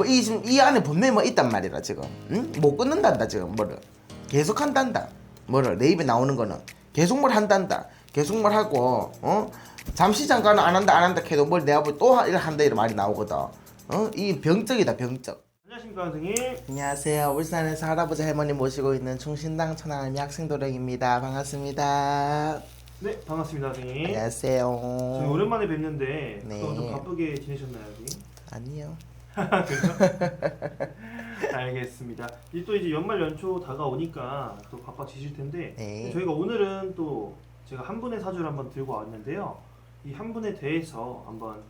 뭐 이 지금 이 안에 분명히 뭐 있단 말이라 지금. 응? 못 끊는단다 지금 뭐를. 계속 한단다. 뭐를 내 입에 나오는 거는. 계속 뭘 한단다. 계속 뭘 하고 어? 잠시 잠깐은 안 한다 안 한다 해도 뭘 내가 볼또 한다 이런 말이 나오거든. 어이 병적이다 병적. 안녕하십니까 선생님. 안녕하세요. 울산에서 할아버지 할머니 모시고 있는 충신당 천안함이 학생 도령입니다. 반갑습니다. 네 반갑습니다 선생님. 안녕하세요. 오랜만에 뵙는데 네. 그동안 좀 바쁘게 지내셨나요 선생님? 아니요 알겠습니다. 이제 또 이제 연말 연초 다가오니까 또 바빠지실 텐데 네. 저희가 오늘은 또 제가 한 분의 사주를 한번 들고 왔는데요. 이 한 분에 대해서 한번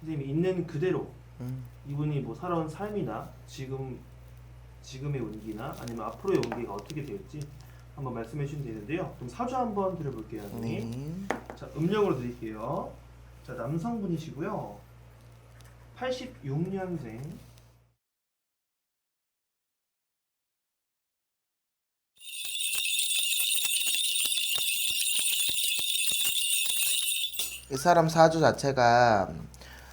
선생님이 있는 그대로 음. 이분이 뭐 살아온 삶이나 지금 지금의 운기나 아니면 앞으로의 운기가 어떻게 될지 한번 말씀해 주시면 되는데요. 그럼 사주 한번 드려볼게요, 선생님. 네. 자, 음력으로 드릴게요. 자, 남성분이시고요. 86년생. 이 사람 사주 자체가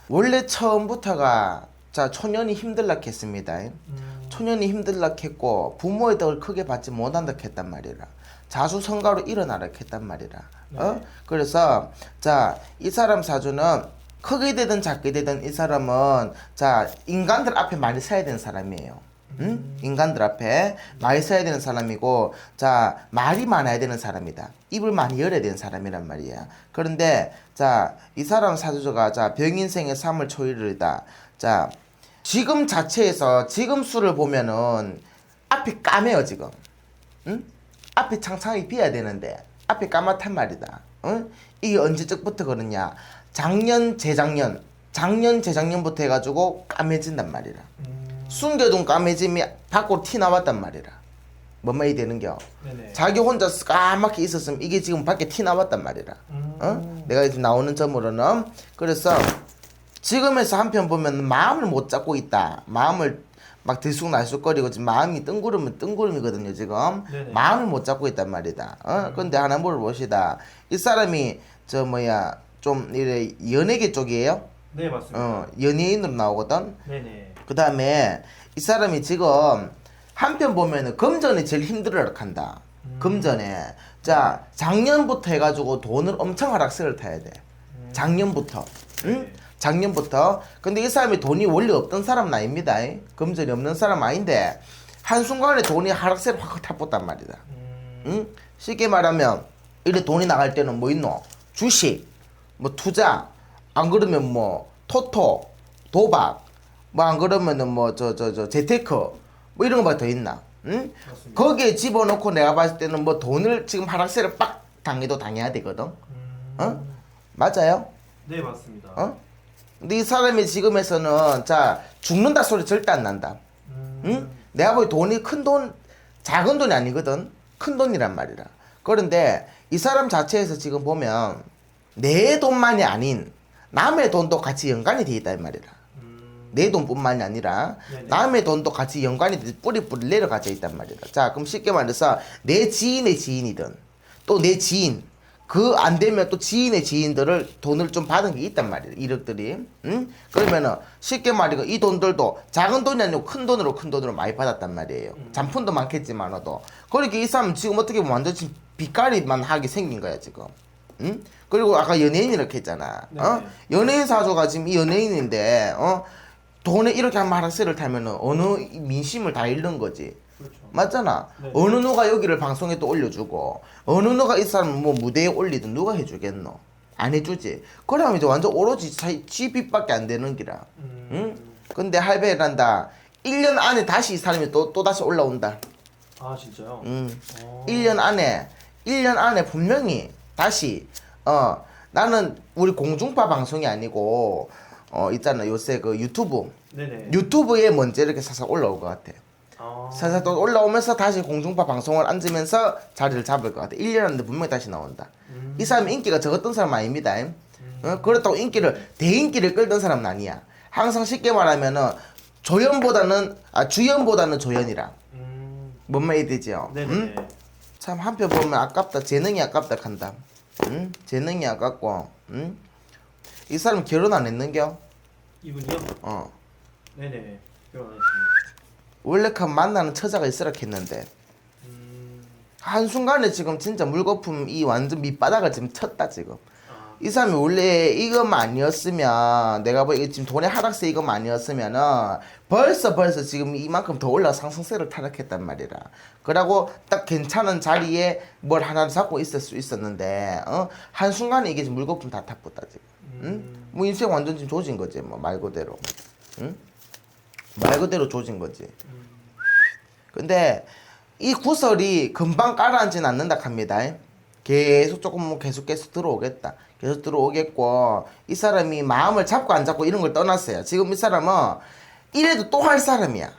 원래 처음부터가 자 초년이 힘들라 했습니다. 음, 초년이 힘들라 했고 부모의 덕을 크게 받지 못한다 했단 말이라. 자수성가로 일어나라 했단 말이라. 어? 네. 그래서 자 이 사람 사주는 크게 되든 작게 되든 이 사람은 자 인간들 앞에 많이 서야 되는 사람이에요. 응? 인간들 앞에 많이 서야 되는 사람이고 자 말이 많아야 되는 사람이다. 입을 많이 열어야 되는 사람이란 말이야. 그런데 자 이 사람 사주가 자 병인생의 삶을 초일이다. 자 지금 자체에서 지금 수를 보면은 앞이 까매요 지금. 응? 앞에 창창하게 비어야 되는데 앞에 까맣단 말이다. 응? 이게 언제적부터 그러냐? 작년, 재작년, 작년, 재작년부터 해가지고 까매진단 말이라. 음, 숨겨둔 까매짐이 밖으로 티 나왔단 말이라. 뭔 말이 되는겨? 네네. 자기 혼자 까맣게 있었으면 이게 지금 밖에 티 나왔단 말이라. 음, 어? 내가 지금 나오는 점으로는 그래서 지금에서 한편 보면 마음을 못 잡고 있다. 마음을 막 들쑥날쑥거리고 지금 마음이 뜬구름은 뜬구름이거든요 지금 네네. 마음을 못 잡고 있단 말이다. 어? 근데 하나 물어봅시다. 이 사람이 저 뭐야 좀 이래 연예계 쪽이에요. 네, 맞습니다. 어 연예인으로 나오거든. 네네. 그 다음에 이 사람이 지금 한편 보면은 금전이 제일 힘들어라 한다. 음. 금전에 자 작년부터 해가지고 돈을 엄청 하락세를 타야 돼. 음. 작년부터, 응? 네. 작년부터. 근데 이 사람이 돈이 원래 없던 사람은 아닙니다. 금전이 없는 사람 아닌데 한 순간에 돈이 하락세를 확 타봤단 말이다. 음, 응? 쉽게 말하면 이래 돈이 나갈 때는 뭐 있노? 주식, 뭐 투자, 안 그러면 뭐 토토, 도박, 뭐 안 그러면은 뭐 저 저 저 재테크 뭐 이런 거밖에 더 있나? 응? 맞습니다. 거기에 집어넣고 내가 봤을 때는 뭐 돈을 지금 하락세를 빡 당해도 당해야 되거든. 음, 어? 맞아요? 네, 맞습니다. 어? 근데 이 사람이 지금에서는 자 죽는다 소리 절대 안 난다. 음, 응? 내가 보기 돈이 큰 돈, 작은 돈이 아니거든. 큰 돈이란 말이라. 그런데 이 사람 자체에서 지금 보면 내 돈만이 아닌 남의 돈도 같이 연관이 돼 있다 이 말이라. 음, 내 돈뿐만이 아니라 네네. 남의 돈도 같이 연관이 돼 뿌리뿌리 내려가져 있단 말이다. 자, 그럼 쉽게 말해서 내 지인의 지인이든 또 내 지인 그 안 되면 또 지인의 지인들을 돈을 좀 받은 게 있단 말이야. 이력들이. 응? 그러면은 쉽게 말이고 이 돈들도 작은 돈이 아니고 큰 돈으로 큰 돈으로 많이 받았단 말이에요. 음. 잔푼도 많겠지만어도. 그러니까 이 사람 지금 어떻게 보면 완전 지금 빚가리만 하게 생긴 거야, 지금. 응? 그리고 아까 연예인 이렇게 했잖아. 어? 네네. 연예인 사조가 지금 이 연예인인데 어? 돈에 이렇게 한 마락세를 타면은 어느 민심을 다 잃는 거지. 그렇죠. 맞잖아. 네. 어느 누가 여기를 방송에 또 올려주고 어느 누가 이 사람 뭐 무대에 올리든 누가 해주겠노? 안 해주지. 그러면 이제 완전 오로지 자- 지 빚밖에 안 되는 기라. 음, 응? 근데 할배란다. 1년 안에 다시 이 사람이 또, 또 다시 올라온다. 아, 진짜요? 응. 어, 1년 안에 1년 안에 분명히 다시 어 나는 우리 공중파 방송이 아니고 어 있잖아 요새 그 유튜브 네네. 유튜브에 먼저 이렇게 살살 올라올 것 같아. 아, 살살 또 올라오면서 다시 공중파 방송을 앉으면서 자리를 잡을 것 같아. 1년 안에 분명히 다시 나온다. 음, 이 사람이 인기가 적었던 사람 아닙니다. 어? 그렇다고 인기를 대인기를 끌던 사람은 아니야. 항상 쉽게 말하면은 조연보다는 아 주연보다는 조연이라. 음, 뭔 말이 되지요? 네네. 응? 참 한편 보면 아깝다. 재능이 아깝다 한다. 응? 재능이 아깝고. 응? 이 사람 결혼 안 했는겨? 이분이요? 어. 네네. 결혼 안 했습니다. 원래 그 만나는 처자가 있으라 했는데 음, 한순간에 지금 진짜 물거품 이 완전 밑바닥을 지금 쳤다 지금 아, 이 사람이 원래 이것만 아니었으면 내가 보기 지금 돈의 하락세 이것만 아니었으면은 벌써 벌써 지금 이만큼 더 올라 상승세를 타락했단 말이라. 그러고 딱 괜찮은 자리에 뭘 하나 잡고 있을 수 있었는데 어? 한 순간에 이게 지금 물거품 다 타pos다 지금. 응? 음, 뭐 인생 완전 지금 조진 거지 뭐 말 그대로. 응? 말 그대로 조진 거지. 음, 근데 이 구설이 금방 가라앉진 않는다 합니다. 계속 조금 뭐 계속 계속 들어오겠다. 계속 들어오겠고 이 사람이 마음을 잡고 안 잡고 이런 걸 떠났어요. 지금 이 사람은 이래도 또 할 사람이야.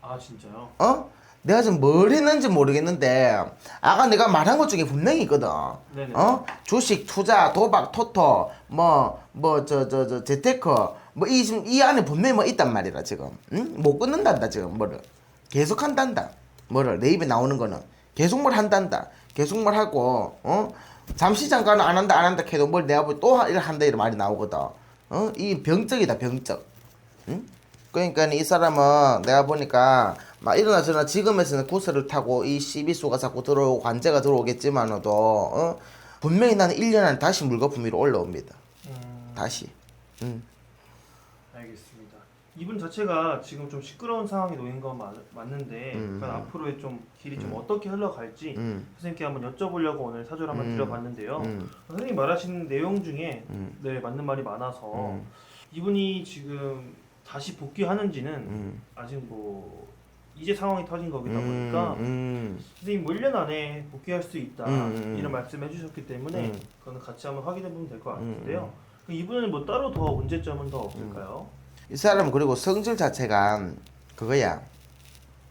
아 진짜요? 어? 내가 지금 뭘 했는지 모르겠는데 아까 내가 말한 것 중에 분명히 있거든. 네네. 어? 주식, 투자, 도박, 토토, 뭐, 뭐, 저, 저, 저, 재테크, 뭐, 이, 지금, 이 안에 분명히 뭐 있단 말이라, 지금. 응? 못 끊는단다, 지금, 뭐를. 계속 한단다. 뭐를, 내 입에 나오는 거는. 계속 뭘 한단다. 계속 뭘 하고, 어? 잠시 잠깐은 안 한다, 안 한다 해도 뭘 내가 보기 또일 한다, 이런 말이 나오거든. 어? 이 병적이다, 병적. 응? 그러니까 이 사람은 내가 보니까 막 일어나 저러나 지금에서는 구슬을 타고 이 시비수가 자꾸 들어오고 관제가 들어오겠지만도 어? 분명히 나는 1년 안에 다시 물거품 위로 올라옵니다. 음, 다시. 음. 이분 자체가 지금 좀 시끄러운 상황에 놓인 건 맞, 맞는데 음. 그러니까 앞으로의 좀 길이 좀 어떻게 흘러갈지 음. 선생님께 한번 여쭤보려고 오늘 사주를 한번 음. 드려봤는데요. 음. 선생님 말하시는 내용 중에 음. 네 맞는 말이 많아서 음. 이분이 지금 다시 복귀하는지는 음. 아직 뭐 이제 상황이 터진 거기다 음. 보니까 음. 선생님 뭐 1년 안에 복귀할 수 있다 음, 음. 이런 말씀해 주셨기 때문에 음. 그거는 같이 한번 확인해 보면 될것 음, 같은데요. 이분은 뭐 따로 더 문제점은 더 없을까요? 이 사람은 그리고 성질 자체가 그거야.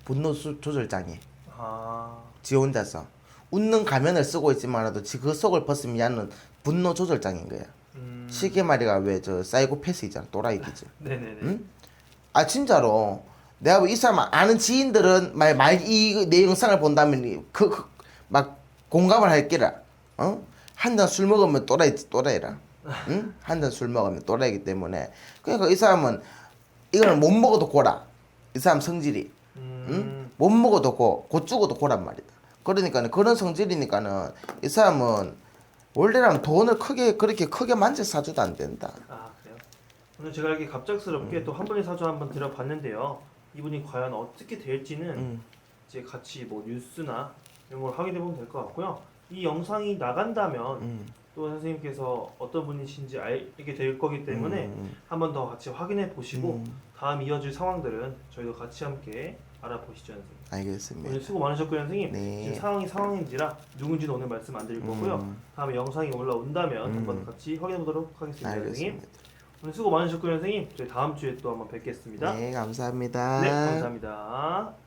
분노 수- 조절장애. 아, 지 혼자서. 웃는 가면을 쓰고 있지만라도 지 그 속을 벗으면 얘는 분노 조절장애인 거야. 음, 쉽게 말이가 왜 저 사이코패스 있잖아. 또라이기지. 네네네. 응? 아 진짜로 내가 뭐 이 사람 아는 지인들은 말말이 내 영상을 본다면 그막 공감을 할 게라 어 한 잔 술 먹으면 또라이 또라이라 응 한 잔 술 먹으면 또라이기 때문에 그러니까 이 사람은 이거는 못 먹어도 고라 이 사람 성질이 음, 응? 못 먹어도 고, 곧 죽어도 고란 말이다. 그러니까는 그런 성질이니까는 이 사람은 원래라면 돈을 크게 그렇게 크게 만져 사줘도 안 된다. 아 그래요? 오늘 제가 이렇게 갑작스럽게 또 한 분의 사주 한번 들어봤는데요. 이분이 과연 어떻게 될지는 음. 이제 같이 뭐 뉴스나 이런 걸 확인해 보면 될 것 같고요. 이 영상이 나간다면 음. 또 선생님께서 어떤 분이신지 알게 될 거기 때문에 음. 한번 더 같이 확인해 보시고 음. 다음 이어질 상황들은 저희도 같이 함께 알아보시죠, 선생님. 알겠습니다. 오늘 수고 많으셨고요, 선생님. 네. 지금 상황이 상황인지라 누군지는 오늘 말씀 안 드릴 거고요. 음. 다음에 영상이 올라온다면 음. 한번 같이 확인해 보도록 하겠습니다, 선생님. 알겠습니다. 오늘 수고 많으셨고요, 선생님. 저희 다음 주에 또 한번 뵙겠습니다. 네, 감사합니다. 네 감사합니다.